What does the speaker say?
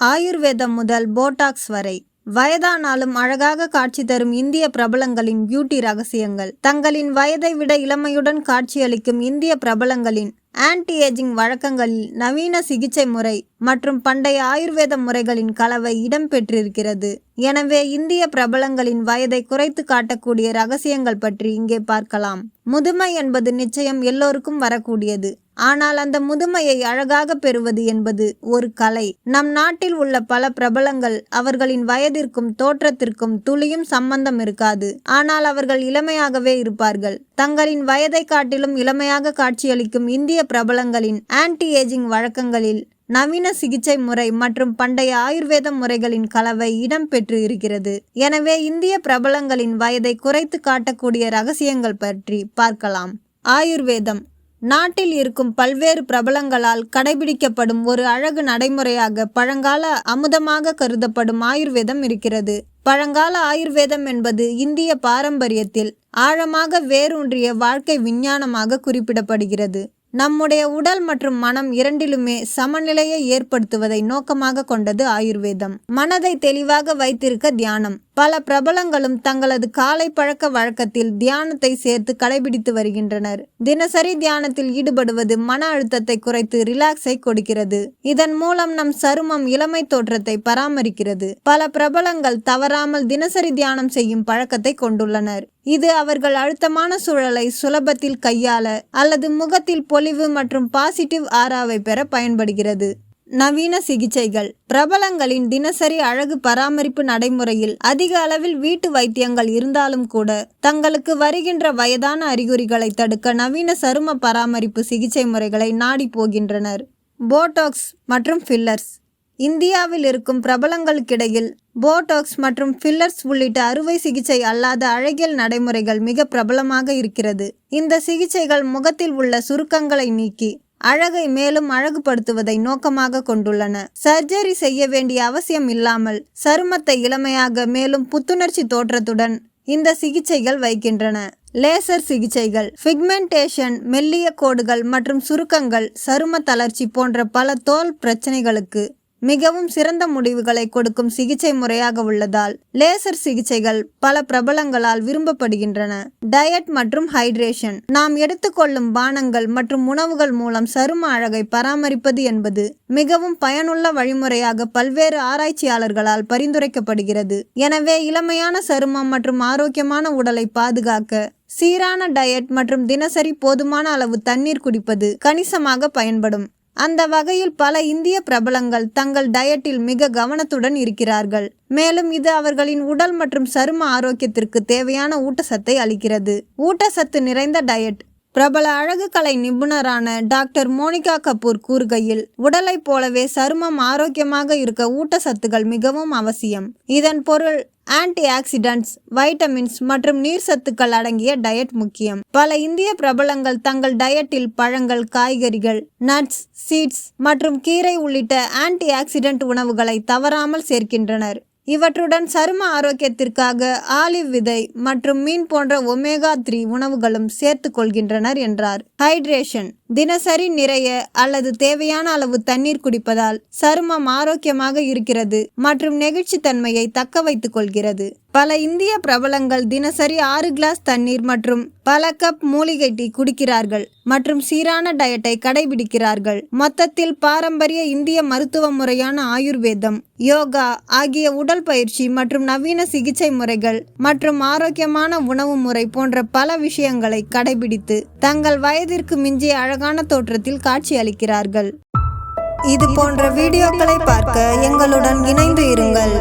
ஆயுர்வேதம் முதல் போட்டாக்ஸ் வரை. வயதானாலும் அழகாக காட்சி தரும் இந்திய பிரபலங்களின் பியூட்டி ரகசியங்கள். தங்களின் வயதை விட இளமையுடன் காட்சியளிக்கும் இந்திய பிரபலங்களின் ஆன்டி ஏஜிங் வழக்கங்களில் நவீன சிகிச்சை முறை மற்றும் பண்டைய ஆயுர்வேத முறைகளின் கலவை இடம்பெற்றிருக்கிறது எனவே இந்திய பிரபலங்களின் வயதை குறைத்து காட்டக்கூடிய ரகசியங்கள் பற்றி இங்கே பார்க்கலாம். முதுமை என்பது நிச்சயம் எல்லோருக்கும் வரக்கூடியது. ஆனால் அந்த முதுமையை அழகாக பெறுவது என்பது ஒரு கலை. நம் நாட்டில் உள்ள பல பிரபலங்கள் அவர்களின் வயதிற்கும் தோற்றத்திற்கும் துளியும் சம்பந்தம் இருக்காது. ஆனால் அவர்கள் இளமையாகவே இருப்பார்கள். தங்களின் வயதை காட்டிலும் இளமையாக காட்சியளிக்கும் இந்திய பிரபலங்களின் ஆன்டி ஏஜிங் வழக்கங்களில் நவீன சிகிச்சை முறை மற்றும் பண்டைய ஆயுர்வேத முறைகளின் கலவை இடம்பெற்று இருக்கிறது. எனவே இந்திய பிரபலங்களின் வயதை குறைத்து காட்டக்கூடிய ரகசியங்கள் பற்றி பார்க்கலாம். ஆயுர்வேதம். நாட்டில் இருக்கும் பல்வேறு பிரபலங்களால் கடைபிடிக்கப்படும் ஒரு அழகு நடைமுறையாக பழங்கால அமுதமாக கருதப்படும் ஆயுர்வேதம் இருக்கிறது. பழங்கால ஆயுர்வேதம் என்பது இந்திய பாரம்பரியத்தில் ஆழமாக வேரூன்றிய வாழ்க்கை விஞ்ஞானமாக குறிப்பிடப்படுகிறது. நம்முடைய உடல் மற்றும் மனம் இரண்டிலுமே சமநிலையை ஏற்படுத்துவதை நோக்கமாக கொண்டது ஆயுர்வேதம். மனதை தெளிவாக வைத்திருக்க தியானம். பல பிரபலங்களும் தங்களது காலை பழக்க வழக்கத்தில் தியானத்தை சேர்த்து கடைபிடித்து வருகின்றனர். தினசரி தியானத்தில் ஈடுபடுவது மன அழுத்தத்தை குறைத்து ரிலாக்ஸை கொடுக்கிறது. இதன் மூலம் நம் சருமம் இளமை தோற்றத்தை பராமரிக்கிறது. பல பிரபலங்கள் தவறாமல் தினசரி தியானம் செய்யும் பழக்கத்தை கொண்டுள்ளனர். இது அவர்கள் அழுத்தமான சூழலை சுலபத்தில் கையாள அல்லது முகத்தில் பொலிவு மற்றும் பாசிட்டிவ் ஆராவை பெற பயன்படுகிறது. நவீன சிகிச்சைகள். பிரபலங்களின் தினசரி அழகு பராமரிப்பு நடைமுறையில் அதிக அளவில் வீட்டு வைத்தியங்கள் இருந்தாலும் கூட தங்களுக்கு வருகின்ற வயதான அறிகுறிகளை தடுக்க நவீன சரும பராமரிப்பு சிகிச்சை முறைகளை நாடி போகின்றனர். போட்டாக்ஸ் மற்றும் ஃபில்லர்ஸ். இந்தியாவில் இருக்கும் பிரபலங்களுக்கிடையில் போட்டாக்ஸ் மற்றும் ஃபில்லர்ஸ் உள்ளிட்ட அறுவை சிகிச்சை அல்லாத அழகியல் நடைமுறைகள் மிக பிரபலமாக இருக்கிறது. இந்த சிகிச்சைகள் முகத்தில் உள்ள சுருக்கங்களை நீக்கி அழகை மேலும் அழகுபடுத்துவதை நோக்கமாக கொண்டுள்ளன. சர்ஜரி செய்ய வேண்டிய அவசியம் இல்லாமல் சருமத்தை இளமையாக மேலும் புத்துணர்ச்சி தோற்றத்துடன் இந்த சிகிச்சைகள் வைக்கின்றன. லேசர் சிகிச்சைகள் பிக்மெண்டேஷன் மெல்லிய கோடுகள் மற்றும் சுருக்கங்கள் சரும தளர்ச்சி போன்ற பல தோல் பிரச்சனைகளுக்கு மிகவும் சிறந்த முடிவுகளை கொடுக்கும் சிகிச்சை முறையாக உள்ளதால் லேசர் சிகிச்சைகள் பல பிரபலங்களால் விரும்பப்படுகின்றன. டயட் மற்றும் ஹைட்ரேஷன். நாம் எடுத்துக்கொள்ளும் பானங்கள் மற்றும் உணவுகள் மூலம் சரும அழகை பராமரிப்பது என்பது மிகவும் பயனுள்ள வழிமுறையாக பல்வேறு ஆராய்ச்சியாளர்களால் பரிந்துரைக்கப்படுகிறது. எனவே இளமையான சருமம் மற்றும் ஆரோக்கியமான உடலை பாதுகாக்க சீரான டயட் மற்றும் தினசரி போதுமான அளவு தண்ணீர் குடிப்பது கணிசமாக பயன்படும். அந்த வகையில் பல இந்திய பிரபலங்கள் தங்கள் டயட்டில் மிக கவனத்துடன் இருக்கிறார்கள். மேலும் இது அவர்களின் உடல் மற்றும் சரும ஆரோக்கியத்திற்கு தேவையான ஊட்டச்சத்தை அளிக்கிறது. ஊட்டச்சத்து நிறைந்த டயட் பிரபல அழகு கலை நிபுணரான டாக்டர் மோனிகா கபூர் கூறுகையில் உடலைப் போலவே சருமம் ஆரோக்கியமாக இருக்க ஊட்டச்சத்துகள் மிகவும் அவசியம். இதன் பொருள் ஆன்டி ஆக்சிடென்ட்ஸ் வைட்டமின்ஸ் மற்றும் நீர் சத்துக்கள் அடங்கிய டயட் முக்கியம். பல இந்திய பிரபலங்கள் தங்கள் டயட்டில் பழங்கள் காய்கறிகள் நட்ஸ் சீட்ஸ் மற்றும் கீரை உள்ளிட்ட ஆன்டி ஆக்சிடென்ட் உணவுகளை தவறாமல் சேர்க்கின்றனர். இவற்றுடன் சரும ஆரோக்கியத்திற்காக ஆலிவ் விதை மற்றும் மீன் போன்ற ஒமேகா த்ரீ உணவுகளும் சேர்த்து கொள்கின்றனர் என்றார். ஹைட்ரேஷன் தினசரி நிறைய அல்லது தேவையான அளவு தண்ணீர் குடிப்பதால் சருமம் ஆரோக்கியமாக இருக்கிறது மற்றும் நெகிழ்ச்சித்தன்மையை தக்க வைத்துக் கொள்கிறது. பல இந்திய பிரபலங்கள் தினசரி ஆறு கிளாஸ் தண்ணீர் மற்றும் பல கப் மூலிகை டீ குடிக்கிறார்கள் மற்றும் சீரான டயட்டை கடைபிடிக்கிறார்கள். மொத்தத்தில் பாரம்பரிய இந்திய மருத்துவ முறையான ஆயுர்வேதம் யோகா ஆகிய உடல் பயிற்சி மற்றும் நவீன சிகிச்சை முறைகள் மற்றும் ஆரோக்கியமான உணவு முறை போன்ற பல விஷயங்களை கடைபிடித்து தங்கள் வயதிற்கு மிஞ்சிய அழகான தோற்றத்தில் காட்சி அளிக்கிறார்கள் இது போன்ற வீடியோக்களை பார்க்க எங்களுடன் இணைந்து இருங்கள்.